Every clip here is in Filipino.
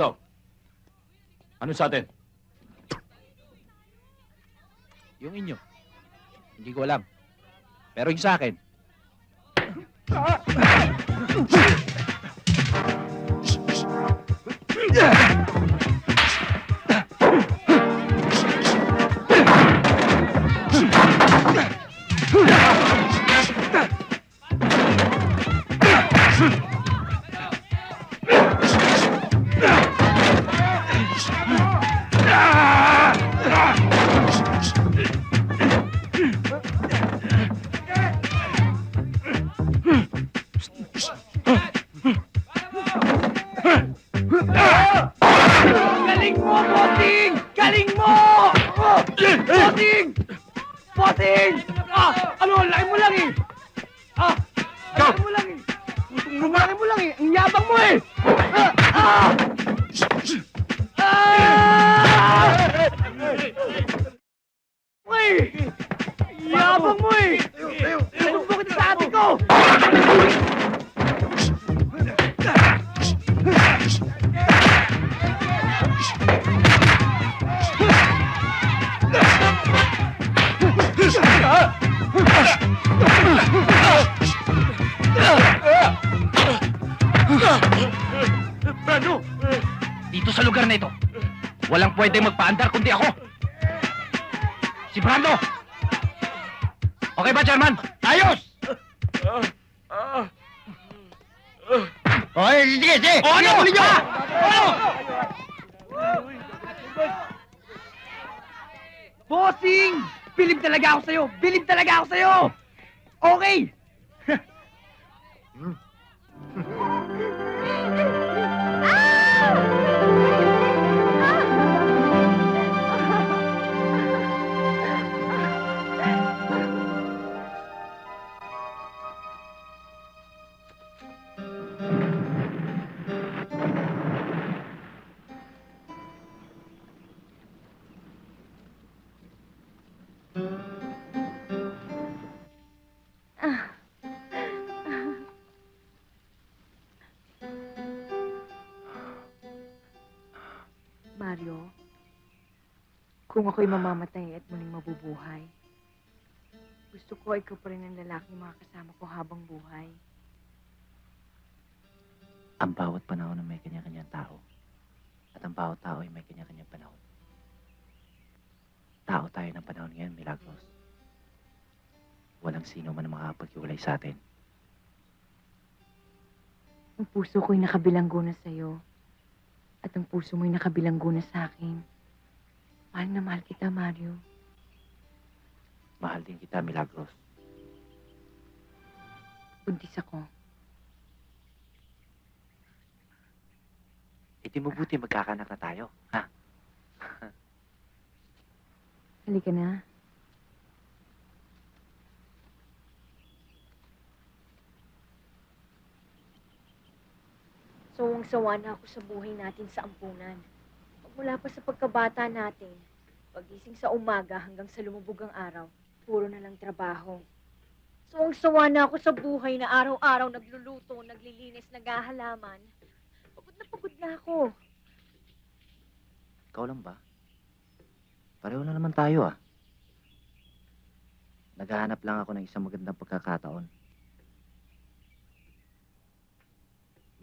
Ikaw. Ano sa atin? Yung inyo. Hindi ko alam. Pero yung sa akin, Galing Ah, ano, laki mo lang eh! Ah, ang laki mo lang eh! Lumaki mo lang eh! Ang yabang mo eh! Ah! Ah! Ah! Uy! Yabang mo eh! Sinubo kita sa ate ko! dito na ito, walang pwedeng magpaandar kundi ako. Si Brando! Okay ba, Chairman? Ayos! Oy, sige, sige! O ano? Ha? Ano? Bossing! Bilib talaga ako sa'yo! Bilib talaga ako sa'yo! Okay! Mario, kung ako'y mamamatay at muling mabubuhay, gusto ko ikaw pa rin ang lalaking makakasama ko habang buhay. Ang bawat panahon ay may kanya-kanyang tao. At ang bawat tao ay may kanya-kanyang panahon. Tao tayo ng panahon ngayon, Milagros. Walang sino man ang makakapaghiwalay sa atin. Ang puso ko'y nakabilanggo na sa'yo. At ang puso mo'y nakabilanggo na sa akin. Mahal na mahal kita, Mario. Mahal din kita, Milagros. Buntis ako. Iti mabuti magkakanak na tayo, ha? Halika na. Sawang-sawa na ako sa buhay natin sa ampunan. Mula pa sa pagkabata natin, pagising sa umaga hanggang sa lumubog ang araw, puro na lang trabaho. Sawang-sawa na ako sa buhay na araw-araw nagluluto, naglilinis, naghahalaman. Pagod na pagod na ako. Ikaw lang ba? Pareho na naman tayo, ah. Naghahanap lang ako ng isang magandang pagkakataon.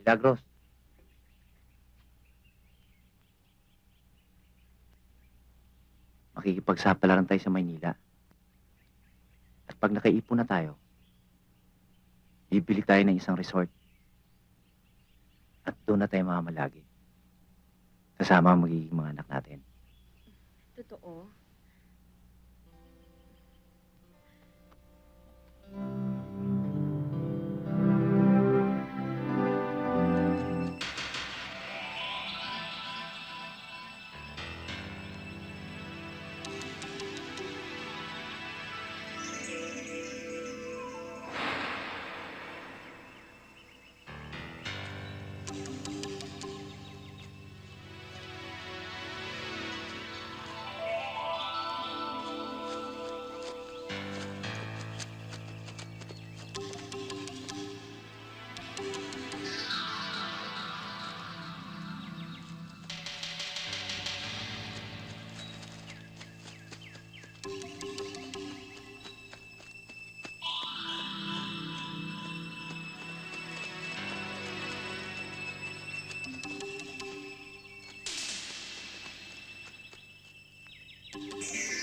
Milagros. Makikipagsapalaran tayo sa Maynila. At pag nakaipon na tayo, bibili tayo ng isang resort. At doon na tayo mamamalagi. Kasama ang magiging mga anak natin. Totoo. Yeah.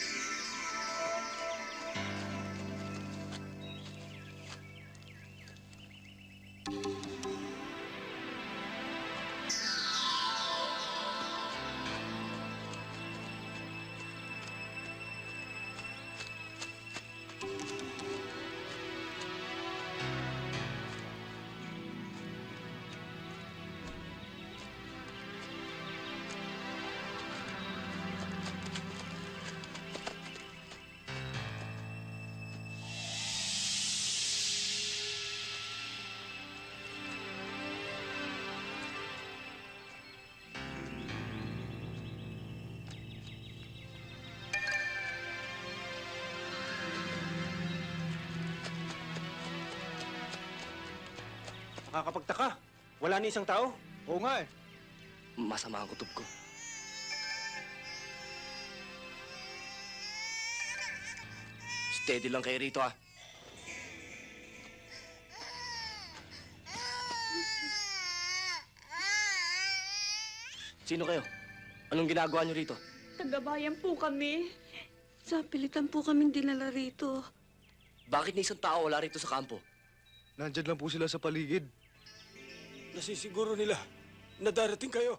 Nakakapagtaka. Wala ni isang tao. Oo nga eh. Masama ang kutob ko. Steady lang kayo rito ah. Sino kayo? Anong ginagawa niyo rito? Tagabayan po kami. Sa pilitan po kaming dinala rito. Bakit ni isang tao wala rito sa kampo? Nandyan lang po sila sa paligid. Nasisiguro nila na darating kayo.